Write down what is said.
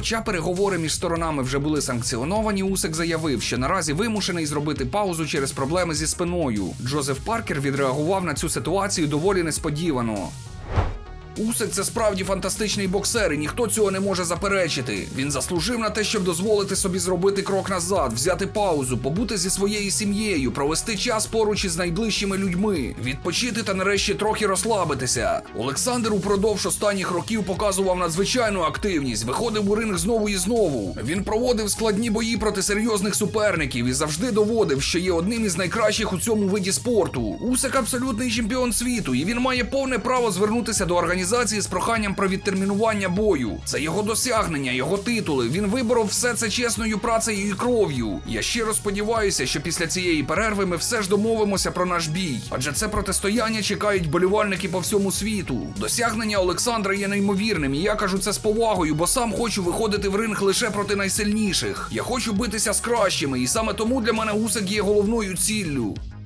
Хоча переговори між сторонами вже були санкціоновані, Усик заявив, що наразі вимушений зробити паузу через проблеми зі спиною. Джозеф Паркер відреагував на цю ситуацію доволі несподівано. Усик це справді фантастичний боксер, і ніхто цього не може заперечити. Він заслужив на те, щоб дозволити собі зробити крок назад, взяти паузу, побути зі своєю сім'єю, провести час поруч із найближчими людьми, відпочити та нарешті трохи розслабитися. Олександр упродовж останніх років показував надзвичайну активність, виходив у ринг знову і знову. Він проводив складні бої проти серйозних суперників і завжди доводив, що є одним із найкращих у цьому виді спорту. Усик абсолютний чемпіон світу, і він має повне право звернутися до організації з проханням про відтермінування бою. Це його досягнення, його титули. Він виборов все це чесною працею і кров'ю. Я щиро сподіваюся, що після цієї перерви ми все ж домовимося про наш бій, адже це протистояння чекають болівальники по всьому світу. Досягнення Олександра є неймовірним, і я кажу це з повагою, бо сам хочу виходити в ринг лише проти найсильніших. Я хочу битися з кращими, і саме тому для мене Усик є головною ціллю.